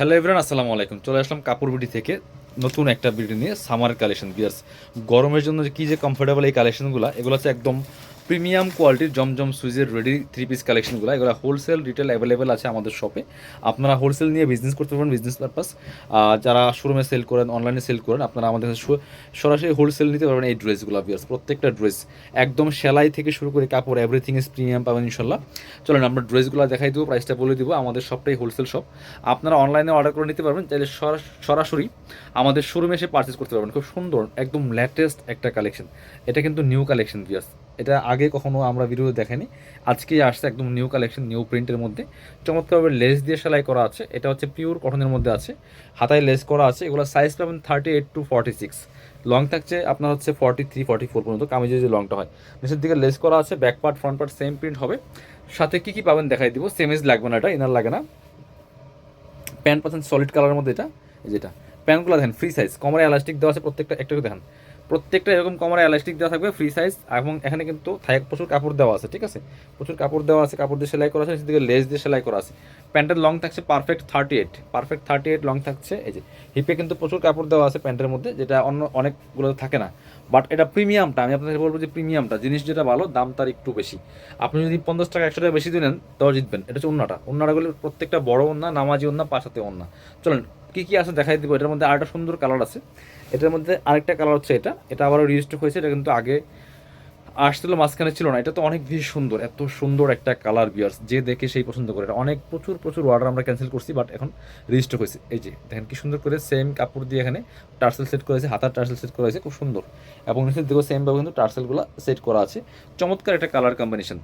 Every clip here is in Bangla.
হ্যালো এভরান আসসালামু আলাইকুম। চলে আসলাম কাপড় বিটি থেকে নতুন একটা বিডি নিয়ে সামার কালেকশন বিয়ার্স গরমের জন্য কী যে কমফোর্টেবল এই কালেকশনগুলো এগুলো হচ্ছে একদম প্রিমিয়াম কোয়ালিটির জমজম সুইজের রেডি থ্রি পিস কালেকশনগুলো এগুলো হোলসেল রিটেল অ্যাভেলেবেল আছে আমাদের শপে আপনারা হোলসেল নিয়ে বিজনেস করতে পারবেন বিজনেস পারপাস যারা শোরুমে সেল করেন অনলাইনে সেল করেন, আপনারা আমাদের সরাসরি হোলসেল নিতে পারবেন এই ড্রেসগুলো বিয়ার্স প্রত্যেকটা ড্রেস একদম সেলাই থেকে শুরু করে কাপড় এভরিথিং ইজ প্রিমিয়াম পাবেন ইনশাল্লাহ। চলেন, আমরা ড্রেসগুলো দেখাই দেবো প্রাইসটা বলে দিব, আমাদের সবটাই হোলসেল শপ আপনারা অনলাইনে অর্ডার করে নিতে পারবেন সরা- সরাসরি আমাদের শোরুমে এসে পারচেস করতে পারবেন। খুব সুন্দর, একদম লেটেস্ট একটা কালেকশন এটা কিন্তু নিউ কালেকশন বিয়ার্স এটা আগে কখনো আমরা ভিডিও দেখাইনি আজকেই আসছে একদম নিউ কালেকশন নিউ প্রিন্টের মধ্যে। চমৎকারভাবে লেস দিয়ে সেলাই করা আছে। এটা হচ্ছে পিওর কটনের মধ্যে আছে। হাতায় লেস করা আছে। এগুলো সাইজ পাবেন thirty eight to forty six long থাকছে আপনার হচ্ছে ফর্টি থ্রি ফর্টি ফোর পর্যন্ত কামিজে যে লংটা হয়। নিচের দিকে লেস করা আছে। Back part front part same print হবে। সাথে কি কি পাবেন দেখাই দিব। সেমিজ লাগবে না এটা ইনার লাগে না। প্যান্ট পাচ্ছেন সলিড কালারের মধ্যে এটা। যেটা প্যান্টগুলো দেখেন ফ্রি সাইজ কমরে এলাস্টিক দেওয়া আছে প্রত্যেকটা, একটা দেখেন। প্রত্যেকটা এরকম কমরে এলাস্টিক দেওয়া থাকবে ফ্রি সাইজ এবং এখানে কিন্তু থাই প্রচুর কাপড় দেওয়া আছে, ঠিক আছে? প্রচুর কাপড় দেওয়া আছে, কাপড় দিয়ে সেলাই করা আছে, সেদিকে লেস দিয়ে সেলাই করা আছে। প্যান্টের লং থাকছে perfect thirty eight perfect thirty eight long থাকছে, এই যে হিপে কিন্তু প্রচুর কাপড় দেওয়া আছে প্যান্টের মধ্যে, যেটা অন্য অনেকগুলো থাকে না। বাট এটা প্রিমিয়ামটা আমি আপনাকে বলব যে প্রিমিয়ামটা জিনিস যেটা ভালো, দাম তার একটু বেশি। আপনি যদি পঞ্চাশ টাকা, একশো টাকা বেশি দিলেন, তাও জিতবেন। এটা হচ্ছে অন্যটা অন্যটাগুলো প্রত্যেকটা বড় অন্য নামাজি অন্য পাশাতে অন্য চলেন কী কী আছে দেখাই দিব, এটার মধ্যে আরেকটা সুন্দর কালার আছে। এটার মধ্যে আরেকটা কালার হচ্ছে এটা। এটা আবারও রিজিস্টার হয়েছে, এটা কিন্তু আগে আসছিল, মাঝখানে ছিল না। এটা তো অনেক বেশি সুন্দর, এত সুন্দর একটা কালার বিয়ার্স যে দেখে সেই পছন্দ করে এটা। অনেক প্রচুর প্রচুর অর্ডার আমরা ক্যান্সেল করছি বাট এখন রেজিস্টার হয়েছে। এই যে, দেখেন কি সুন্দর করে সেম কাপড় দিয়ে এখানে টার্সেল সেট করেছে হাতার টার্সেল সেট করা হয়েছে, খুব সুন্দর। এবং নিচের দিকেও সেমভাবে কিন্তু টার্সেলগুলো সেট করা আছে। চমৎকার একটা কালার কম্বিনেশন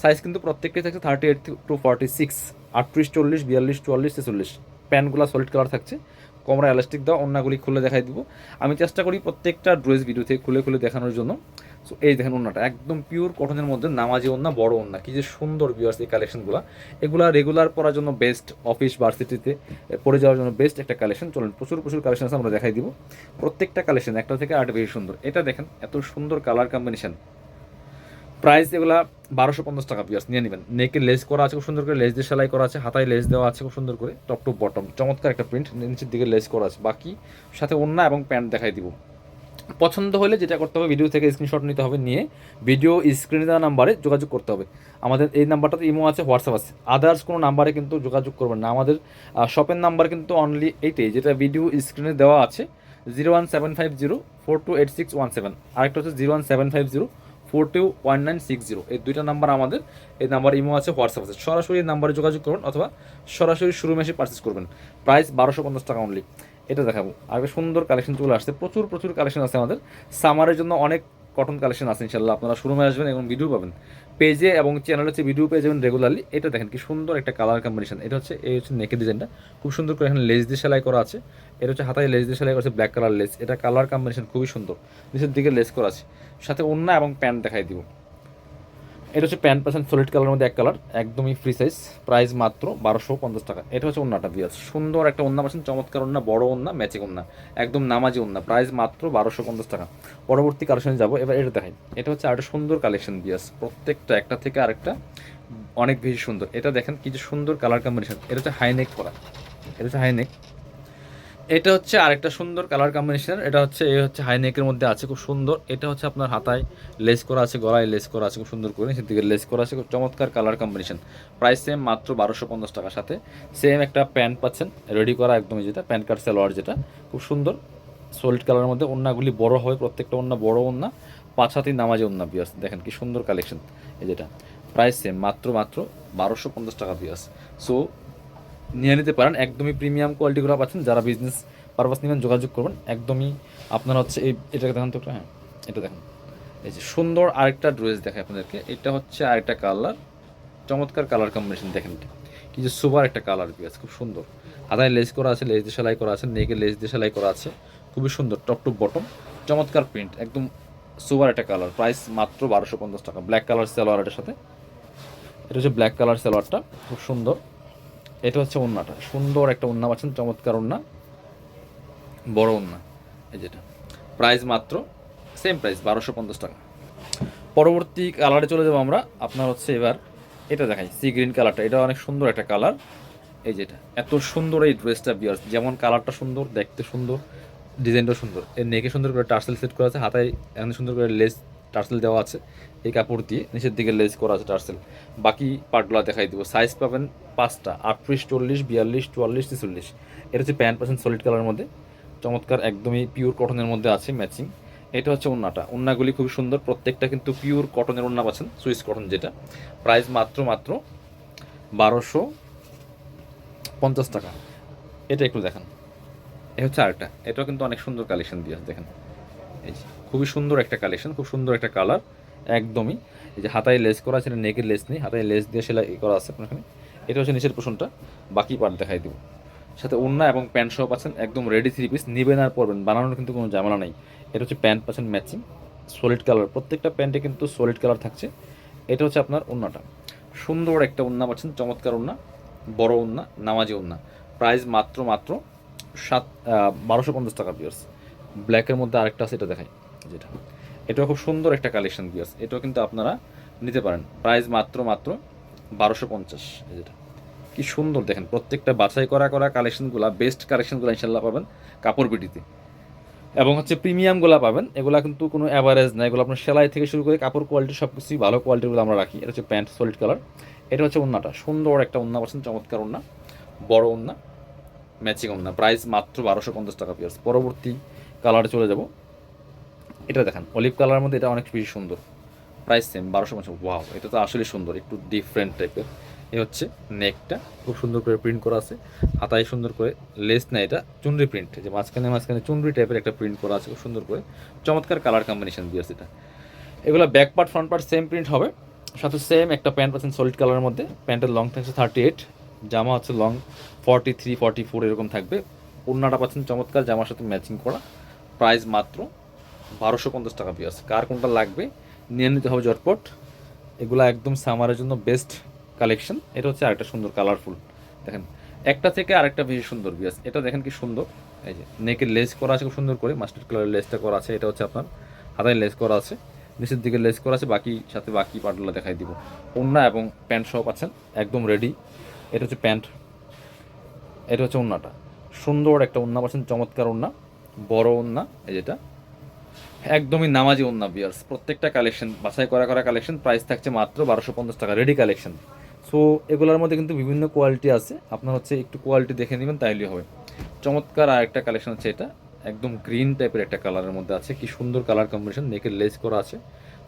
সাইজ কিন্তু প্রত্যেকটাই থাকছে thirty eight to forty six আটত্রিশ, চল্লিশ, বিয়াল্লিশ, চুয়াল্লিশ, ছেচল্লিশ। প্যান্টগুলো সলিড কালার থাকছে। কোমরা এলাস্টিক দেওয়া অন্যগুলি খুলে দেখাই দিব। আমি চেষ্টা করি প্রত্যেকটা ড্রেস ভিডিও থেকে খুলে খুলে দেখানোর জন্য। সো এই দেখেন ওন্নাটা, একদম পিওর কটনের মধ্যে নামাজি ওন্না, বড় ওন্না। কি যে সুন্দর ভিউ ভিউয়ার্স এই কালেকশনগুলো এগুলা রেগুলার পরার জন্য বেস্ট অফিস ভার্সিটিতে পরে যাওয়ার জন্য বেস্ট একটা কালেকশন চলুন, প্রচুর প্রচুর কালেকশন আছে, আমরা দেখাই দিব। প্রত্যেকটা কালেকশন একটা থেকে আট বেশি সুন্দর। এটা দেখেন, এত সুন্দর কালার কম্বিনেশন প্রাইস এগুলা বারোশো পঞ্চাশ টাকা পিয়ার্স নিয়ে নেবেন। নেকে লেস করা আছে খুব সুন্দর করে লেস দিয়ে সেলাই করা আছে, হাতায় লেস দেওয়া আছে খুব সুন্দর করে টপ টু বটম চমৎকার একটা প্রিন্ট নিচের দিকে লেস করা আছে। বাকি সাথে ওন্না এবং প্যান্ট দেখাই দিব। পছন্দ হলে যেটা করতে হবে ভিডিও থেকে স্ক্রিনশট নিতে হবে, নিয়ে ভিডিও স্ক্রিনে দেওয়া নাম্বারে যোগাযোগ করতে হবে। আমাদের এই নাম্বারটাতে ইমো আছে হোয়াটসঅ্যাপ আছে। আদার্স কোনো নাম্বারে কিন্তু যোগাযোগ করবেন না। আমাদের শপের নাম্বার কিন্তু অনলি এইটাই, যেটা ভিডিও স্ক্রিনে দেওয়া আছে zero one seven five zero four two eight six one seven আরেকটা হচ্ছে zero one seven five zero four two one nine six zero. এই দুইটা নাম্বার আমাদের, এই নাম্বার ইমো আছে হোয়াটসঅ্যাপ আছে। সরাসরি এই নাম্বারে যোগাযোগ করুন অথবা সরাসরি শুরু এসে পারচেস করবেন। প্রাইস বারোশো পঞ্চাশ টাকা অনলি এটা দেখাবো। আগে সুন্দর কালেকশন চলে আসছে। প্রচুর প্রচুর কালেকশন আছে আমাদের। সামারের জন্য অনেক কটন কালেকশন আছে ইনশাল্লাহ আপনারা শুরু শোরুমে আসবেন এবং ভিডিও পাবেন। পেজে এবং চ্যানেল হচ্ছে ভিডিও পেজে এবং রেগুলারলি এটা দেখেন কি সুন্দর একটা কালার কম্বিনেশন এটা হচ্ছে, এই হচ্ছে নেকের ডিজাইনটা খুব সুন্দর করে এখানে লেস দিয়ে সেলাই করা আছে। এটা হচ্ছে হাতায় লেস দিয়ে সেলাই করা আছে ব্ল্যাক কালার লেস এটা কালার কম্বিনেশন খুবই সুন্দর। নিচের দিকে লেস করা আছে। সাথে ওন্না এবং প্যান্ট দেখাই দিব। এটা হচ্ছে প্যান্ট পার্সেন্ট সলিড কালারের মধ্যে এক কালার, একদমই ফ্রি সাইজ প্রাইস মাত্র বারোশো পঞ্চাশ টাকা। এটা হচ্ছে অন্যটা বিয়াস সুন্দর একটা অন্য পার্সেন্ট চমৎকার অন্য বড় অন্য ম্যাচিং অন্য একদম নামাজি অন্য প্রাইস মাত্র বারোশো পঞ্চাশ টাকা। পরবর্তী কালেকশনে যাব। এবার এটা দেখাই এটা হচ্ছে আরেকটা সুন্দর কালেকশন বিয়াস প্রত্যেকটা, একটা থেকে আরেকটা, অনেক বেশি সুন্দর। এটা দেখেন কি যে সুন্দর কালার কম্বিনেশন এটা হচ্ছে হাইনেক করা এটা হচ্ছে হাইনেক এটা হচ্ছে আরেকটা সুন্দর কালার কম্বিনেশন এটা হচ্ছে, এই হচ্ছে হাই নেকের মধ্যে আছে, খুব সুন্দর। এটা হচ্ছে আপনার হাতায় লেস করা আছে, গলায় লেস করা আছে, খুব সুন্দর করে সেদিকে লেস করা আছে, খুব চমৎকার কালার কম্বিনেশন প্রাইস সেম মাত্র বারোশো পঞ্চাশ টাকার সাথে। সেম একটা প্যান্ট পাচ্ছেন রেডি করা একদমই যেটা প্যান্ট কার্ড সালোয়ার যেটা, খুব সুন্দর। সলিড কালারের মধ্যে ওন্নাগুলি বড় হয়, প্রত্যেকটা ওন্না বড় ওন্না, পাঁচ হাতি নামাজে ওন্না বিয়াস দেখেন কি সুন্দর কালেকশন এই যেটা। প্রাইস সেম মাত্র মাত্র বারোশো পঞ্চাশ টাকা বিয়াস সো নিয়ে নিতে পারেন। একদমই প্রিমিয়াম কোয়ালিটিগুলো পাচ্ছেন। যারা বিজনেস পারপাস নেবেন, যোগাযোগ করবেন। একদমই আপনারা হচ্ছে এই, এটাকে দেখেন তো হ্যাঁ এটা দেখেন। এই যে সুন্দর আরেকটা ড্রেস দেখায় আপনাদেরকে। এটা হচ্ছে আরেকটা কালার চমৎকার কালার কম্বিনেশন দেখেন এটা। কি যে সুপার একটা কালার আছে, খুব সুন্দর। হাতায় লেস করা আছে লেস দিয়ে সেলাই করা আছে নেকে লেস দিয়ে সেলাই করা আছে। খুবই সুন্দর টপ টু বটম চমৎকার প্রিন্ট একদম সুপার একটা কালার প্রাইস মাত্র বারোশো পঞ্চাশ টাকা। ব্ল্যাক কালার সালোয়ার এটার সাথে। এটা হচ্ছে ব্ল্যাক কালার সালোয়ারটা। খুব সুন্দর। এটা হচ্ছে ওন্নাটা। সুন্দর একটা ওন্না পাচ্ছেন, চমৎকার ওন্না। বড় ওন্না, এই যেটা। প্রাইস মাত্র সেম প্রাইস বারোশো পঞ্চাশ টাকা। পরবর্তী কালারে চলে যাব আমরা। আপনার হচ্ছে এবার এটা দেখাই সি গ্রিন কালারটা এটা অনেক সুন্দর একটা কালার এই যেটা, এত সুন্দর এই ড্রেসটা বিয়ার্স যেমন কালারটা সুন্দর, দেখতে সুন্দর ডিজাইনটা সুন্দর। এর নেকে সুন্দর করে টার্সেল সেট করা আছে, হাতায় এখানে সুন্দর করে লেস টার্সেল দেওয়া আছে, এই কাপড় দিয়ে নিচের দিকে লেস করা আছে টার্সেল। বাকি পার্টগুলো দেখাই দিব। সাইজ পাবেন পাঁচটা, আটত্রিশ, চল্লিশ, বিয়াল্লিশ, চুয়াল্লিশ, ছেচল্লিশ। এটা হচ্ছে প্যান্ট পার্সেন্ট সলিড কালারের মধ্যে। চমৎকার, একদমই পিওর কটনের মধ্যে আছে ম্যাচিং এটা হচ্ছে ওন্নাটা। ওন্নাগুলি খুব সুন্দর, প্রত্যেকটা কিন্তু পিওর কটনের ওন্না পাচ্ছেন সুইস কটন যেটা। প্রাইস মাত্র মাত্র বারোশো পঞ্চাশ টাকা। এটা একটু দেখান। এ হচ্ছে আরেকটা। এটাও কিন্তু অনেক সুন্দর কালেকশন দিয়ে দেখেন। এই যে। খুবই সুন্দর একটা কালেকশন খুব সুন্দর একটা কালার একদমই। এই যে হাতায় লেস করা আছে নেকের লেস নেই, হাতায় লেস দিয়ে সেলাই করা আছে আপনার এটা হচ্ছে নিচের পোষণটা বাকি পার্ট দেখাই দেবো। সাথে ওড়না এবং প্যান্ট সহ পাচ্ছেন, একদম রেডি থ্রি পিস নিবেন আর পরবেন, বানানোর কিন্তু কোনো ঝামেলা নেই। এটা হচ্ছে প্যান্ট পাচ্ছেন ম্যাচিং সলিড কালার প্রত্যেকটা প্যান্টে কিন্তু সলিড কালার থাকছে। এটা হচ্ছে আপনার ওড়নাটা। সুন্দর একটা ওড়না পাচ্ছেন, চমৎকার ওড়না, বড় ওড়না, নামাজি ওড়না। প্রাইস মাত্র মাত্র সাত বারোশো পঞ্চাশ টাকা পিয়ার্স ব্ল্যাকের মধ্যে আরেকটা আছে, এটা দেখাই। যেটা। এটাও খুব সুন্দর একটা কালেকশন পিয়ার্স এটাও কিন্তু আপনারা নিতে পারেন। প্রাইস মাত্র মাত্র বারোশো পঞ্চাশ যেটা। কি সুন্দর দেখেন, প্রত্যেকটা বাছাই করা করা কালেকশনগুলো বেস্ট কালেকশনগুলো ইনশাল্লাহ পাবেন কাপড় বিটিতে এবং হচ্ছে প্রিমিয়ামগুলো পাবেন, এগুলো কিন্তু কোনো অ্যাভারেজ না। এগুলো আপনার সেলাই থেকে শুরু করে কাপড় কোয়ালিটি সব কিছুই ভালো কোয়ালিটিগুলো আমরা রাখি। এটা হচ্ছে প্যান্ট সলিড কালার এটা হচ্ছে ওন্নাটা। সুন্দর একটা ওন্না পাচ্ছেন, চমৎকার ওন্না। বড় ওন্না ম্যাচিং ওন্না। প্রাইস মাত্র বারোশো পঞ্চাশ টাকা পিয়ার্স পরবর্তী কালারে চলে যাব। এটা দেখেন অলিভ কালারের মধ্যে এটা অনেক বেশি সুন্দর। প্রাইস সেম বারোশো পঞ্চাশ। ওয়াও এটা তো আসলে সুন্দর, একটু ডিফারেন্ট টাইপের এ হচ্ছে নেকটা খুব সুন্দর করে প্রিন্ট করা আছে। হাতায় সুন্দর করে লেস না এটা, চুনরি প্রিন্ট যে মাঝখানে মাঝখানে চুনরি টাইপের একটা প্রিন্ট করা আছে, খুব সুন্দর করে। চমৎকার কালার কম্বিনেশন দিয়েছে এটা। এগুলো back part front part same print হবে। সাথে সেম একটা প্যান্ট পাচ্ছেন সলিড কালারের মধ্যে। প্যান্টের লং থাকছে থার্টি এইট জামা হচ্ছে long forty three forty four এরকম থাকবে। ওড়নাটা পাচ্ছেন চমৎকার, জামার সাথে ম্যাচিং করা। প্রাইস মাত্র বারোশো পঞ্চাশ টাকা পিয়াস কার কোনটা লাগবে, নিয়ে নিতে হবে জটপট এগুলো একদম সামারের জন্য বেস্ট কালেকশন এটা হচ্ছে আরেকটা সুন্দর কালারফুল দেখেন, একটা থেকে আরেকটা বেশি সুন্দর বিয়াস এটা দেখেন কি সুন্দর। এই যে নেকের লেস করা আছে খুব সুন্দর করে। মাস্টার কালারের লেসটা করা আছে। এটা হচ্ছে আপনার হাতায় লেস করা আছে। নিচের দিকে লেস করা আছে। বাকি সাথে বাকি পার্টগুলো দেখাই দিব। ওন্না এবং প্যান্ট সহ পাচ্ছেন। একদম রেডি এটা হচ্ছে প্যান্ট এটা হচ্ছে ওন্নাটা সুন্দর একটা ওন্না পাচ্ছেন। চমৎকার ওন্না বড় ওন্না এই যেটা একদমই নামাজি ওন্না বিয়ার্স প্রত্যেকটা কালেকশন বাছাই করা করা কালেকশন প্রাইস থাকছে মাত্র বারোশো পঞ্চাশ টাকা রেডি কালেকশন সো এগুলোর মধ্যে কিন্তু বিভিন্ন কোয়ালিটি আছে। আপনার হচ্ছে একটু কোয়ালিটি দেখে নেবেন তাইলে হবে। চমৎকার আর একটা কালেকশন হচ্ছে এটা। একদম গ্রিন টাইপের একটা কালারের মধ্যে আছে। কি সুন্দর কালার কম্বিনেশন নেকের লেস করা আছে,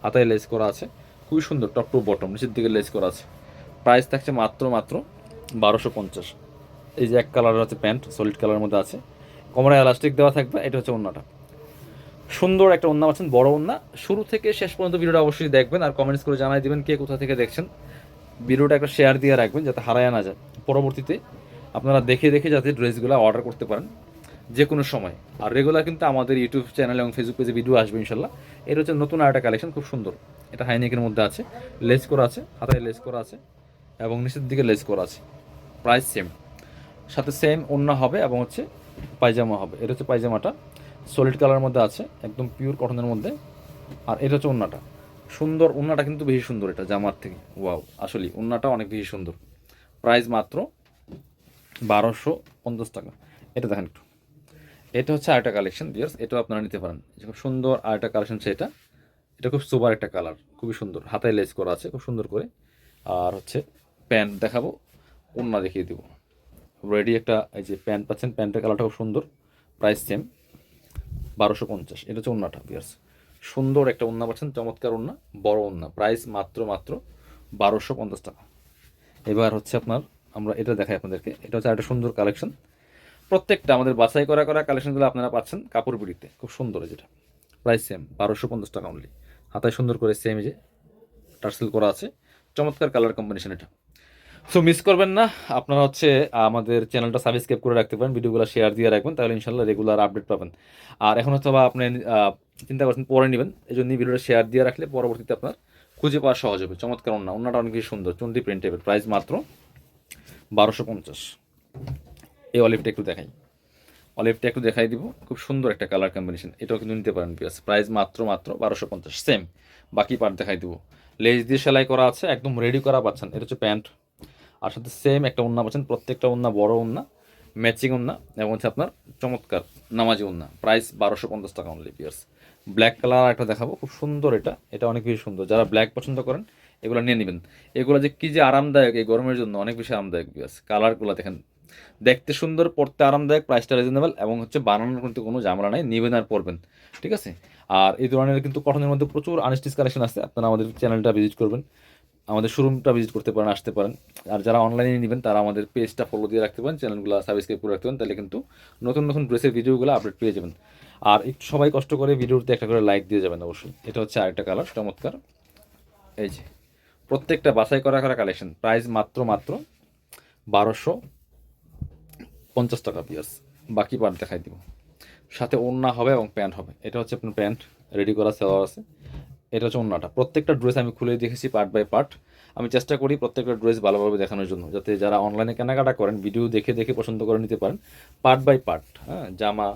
হাতায় লেস করা আছে। খুবই সুন্দর টপ টু বটম নিচের দিকে লেস করা আছে। প্রাইস থাকছে মাত্র মাত্র বারোশো পঞ্চাশ। এই যে এক কালারের হচ্ছে প্যান্ট সলিড কালারের মধ্যে আছে। কোমরে এলাস্টিক দেওয়া থাকবে, এটা হচ্ছে অন্যটা সুন্দর একটা ওন্না পাচ্ছেন, বড় ওন্না শুরু থেকে শেষ পর্যন্ত ভিডিওটা অবশ্যই দেখবেন আর কমেন্টস করে জানাই দিবেন কে কোথা থেকে দেখছেন। ভিডিওটা একটা শেয়ার দিয়ে রাখবেন যাতে হারায় না যায়। পরবর্তীতে আপনারা দেখে দেখে যাতে ড্রেসগুলো অর্ডার করতে পারেন যে কোনো সময়। আর রেগুলার কিন্তু আমাদের ইউটিউব চ্যানেল এবং ফেসবুক পেজে ভিডিও আসবে ইনশাল্লাহ। এটা হচ্ছে নতুন আরেকটা কালেকশন খুব সুন্দর। এটা হাইনেকের মধ্যে আছে। লেস করা আছে, হাতায় লেস করা আছে এবং নিচের দিকে লেস করা আছে। প্রাইস সেম সাথে সেম ওন্না হবে এবং হচ্ছে পায়জামা হবে। এটা হচ্ছে পায়জামাটা। সলিড কালারের মধ্যে আছে, একদম পিওর কটনের মধ্যে। আর এটা হচ্ছে ওন্নাটা সুন্দর ওন্নাটা কিন্তু বেশি সুন্দর এটা, জামার থেকে। ওয়াও আসলে ওন্নাটা অনেক বেশি সুন্দর। প্রাইস মাত্র বারোশো পঞ্চাশ টাকা। এটা দেখেন একটু। এটা হচ্ছে আরেকটা কালেকশন বিয়ার্স এটাও আপনারা নিতে পারেন। খুব সুন্দর আরেকটা কালেকশন সেটা এটা। খুব সুপার একটা কালার খুবই সুন্দর। হাতায় লেস করা আছে, খুব সুন্দর করে। আর হচ্ছে প্যান্ট দেখাবো ওন্না দেখিয়ে দেবো। রেডি একটা, এই যে প্যান্ট পাচ্ছেন, প্যান্টের কালারটা খুব সুন্দর। প্রাইস সেম বারোশো পঞ্চাশ। এটা হচ্ছে ওন্নাটা বিয়ার্স সুন্দর একটা ওন্না পাচ্ছেন, চমৎকার ওন্না বড় ওন্না প্রাইস মাত্র মাত্র বারোশো পঞ্চাশ টাকা। এবার হচ্ছে আপনার, আমরা এটা দেখাই আপনাদেরকে। এটা হচ্ছে একটা সুন্দর কালেকশন প্রত্যেকটা আমাদের বাছাই করা করা কালেকশনগুলো আপনারা পাচ্ছেন কাপড় বিড়িতে। খুব সুন্দর যেটা। প্রাইস সেম বারোশো পঞ্চাশ টাকা অনলি হাতায় সুন্দর করে সেম যে, টার্সেল করা আছে। চমৎকার কালার কম্বিনেশন এটা। সো মিস করবেন না। আপনারা হচ্ছে আমাদের চ্যানেলটা সাবস্ক্রাইব করে রাখতে পারেন, ভিডিওগুলো শেয়ার দিয়ে রাখবেন, তাহলে ইনশাল্লাহ রেগুলার আপডেট পাবেন। আর এখন হয়তো বা আপনি চিন্তা করছেন, পরে নেবেন। এই জন্য ভিডিওটা শেয়ার দিয়ে রাখলে পরবর্তীতে আপনার খুঁজে পাওয়া সহজ হবে। চমৎকার অন্য অন্যটা অনেক সুন্দর, চন্ডি প্রিন্ট টাইপের প্রাইস মাত্র বারোশো পঞ্চাশ। এই অলিভটা একটু দেখাই। অলিভটা একটু দেখাই দিব। খুব সুন্দর একটা কালার কম্বিনেশন এটাও কিন্তু নিতে পারেন পিয়াস প্রাইস মাত্র মাত্র বারোশো পঞ্চাশ। সেম বাকি পার্ট দেখাই দিব। লেজ দিয়ে সেলাই করা আছে, একদম রেডি করা পাচ্ছেন। এটা হচ্ছে প্যান্ট আর সাথে সেম একটা উন্না পাচ্ছেন প্রত্যেকটা উন্না বড় উন্না ম্যাচিং উন্না এবং হচ্ছে আপনার চমৎকার নামাজি উন্না। প্রাইস বারোশো পঞ্চাশ টাকা অনলি পিয়ার্স ব্ল্যাক কালার একটা দেখাবো, খুব সুন্দর এটা এটা অনেক বেশি সুন্দর। যারা ব্ল্যাক পছন্দ করেন, এগুলো নিয়ে নেবেন। এগুলো যে কী যে আরামদায়ক, এই গরমের জন্য অনেক বেশি আরামদায়ক পিয়ার্স কালারগুলো দেখেন। দেখতে সুন্দর, পড়তে আরামদায়ক প্রাইসটা রিজনেবল এবং হচ্ছে বানানোর কিন্তু কোনো ঝামেলা নাই, নেবেন আর পড়বেন ঠিক আছে? আর এই ধরনের কিন্তু কটনের মধ্যে প্রচুর আনস্টিচ কালেকশন আছে, আপনারা আমাদের চ্যানেলটা ভিজিট করবেন। আমাদের শোরুমটা ভিজিট করতে পারেন, আসতে পারেন। আর যারা অনলাইনে নেবেন, তারা আমাদের পেজটা ফলো দিয়ে রাখতে পারেন চ্যানেলগুলো সাবস্ক্রাইব করে রাখতে পারেন, তাহলে কিন্তু নতুন নতুন ড্রেসের ভিডিওগুলো আপডেট পেয়ে যাবেন। আর একটু সবাই কষ্ট করে ভিডিওতে একটা করে লাইক দিয়ে যাবেন অবশ্যই। এটা হচ্ছে আরেকটা কালার চমৎকার। এই যে, প্রত্যেকটা বাছাই করা করা কালেকশন প্রাইস মাত্র মাত্র বারোশো পঞ্চাশ টাকা পিয়ার্স বাকি পার্ট দেখাই দিব। সাথে ওড়না হবে এবং প্যান্ট হবে। এটা হচ্ছে আপনার প্যান্ট রেডি করা সেলার আছে। এটা হচ্ছে ওড়নাটা প্রত্যেকটা ড্রেস আমি খুলে দেখেছি পার্ট বাই পার্ট আমি চেষ্টা করি প্রত্যেকটা ড্রেস ভালোভাবে দেখানোর জন্য, যাতে যারা অনলাইনে কেনাকাটা করেন ভিডিও দেখে দেখে পছন্দ করে নিতে পারেন পার্ট বাই পার্ট হ্যাঁ জামা,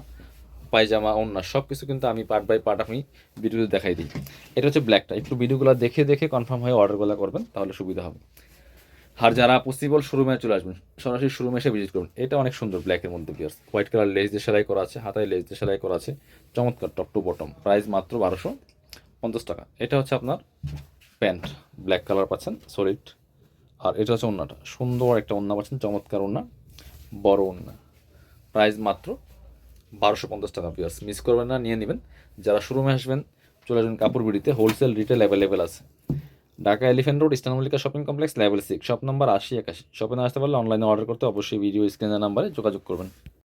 পায়জামা, ওড়না সব কিছু কিন্তু আমি পার্ট বাই পার্ট আমি ভিডিওতে দেখাই দিই। এটা হচ্ছে ব্ল্যাকটা একটু ভিডিওগুলো দেখে দেখে কনফার্ম হয়ে অর্ডারগুলো করবেন, তাহলে সুবিধা হবে। আর যারা পসিবল শোরুমে চলে আসবেন, সরাসরি শোরুমে এসে ভিজিট করুন এটা অনেক সুন্দর ব্ল্যাকের মধ্যে বিয়ার্স হোয়াইট কালার লেস দিয়ে সেলাই করা আছে, হাতায় লেস দিয়ে সেলাই করা আছে। চমৎকার টপ টু বটম প্রাইস মাত্র বারোশো। পঞ্চাশ টাকা। এটা হচ্ছে আপনার প্যান্ট ব্ল্যাক কালার পাচ্ছেন সলিড আর এটা হচ্ছে ওন্নাটা, সুন্দর একটা ওন্না পাচ্ছেন, চমৎকার ওন্না, বড় ওন্না। প্রাইস মাত্র বারোশো পঞ্চাশ টাকা পিয়ার্স মিস করবেন না, নিয়ে নেবেন। যারা শোরুমে আসবেন, চলে আসবেন কাপড় বিড়িতে হোলসেল রিটেল অ্যাভেলেবেল আছে। Dhaka elephant road eastern Mallika shopping complex level six shop number আশি একাশি। শপে না আসতে পারলে অনলাইনে অর্ডার করতে অবশ্যই ভিডিও স্ক্রিনের নাম্বারে যোগাযোগ করবেন।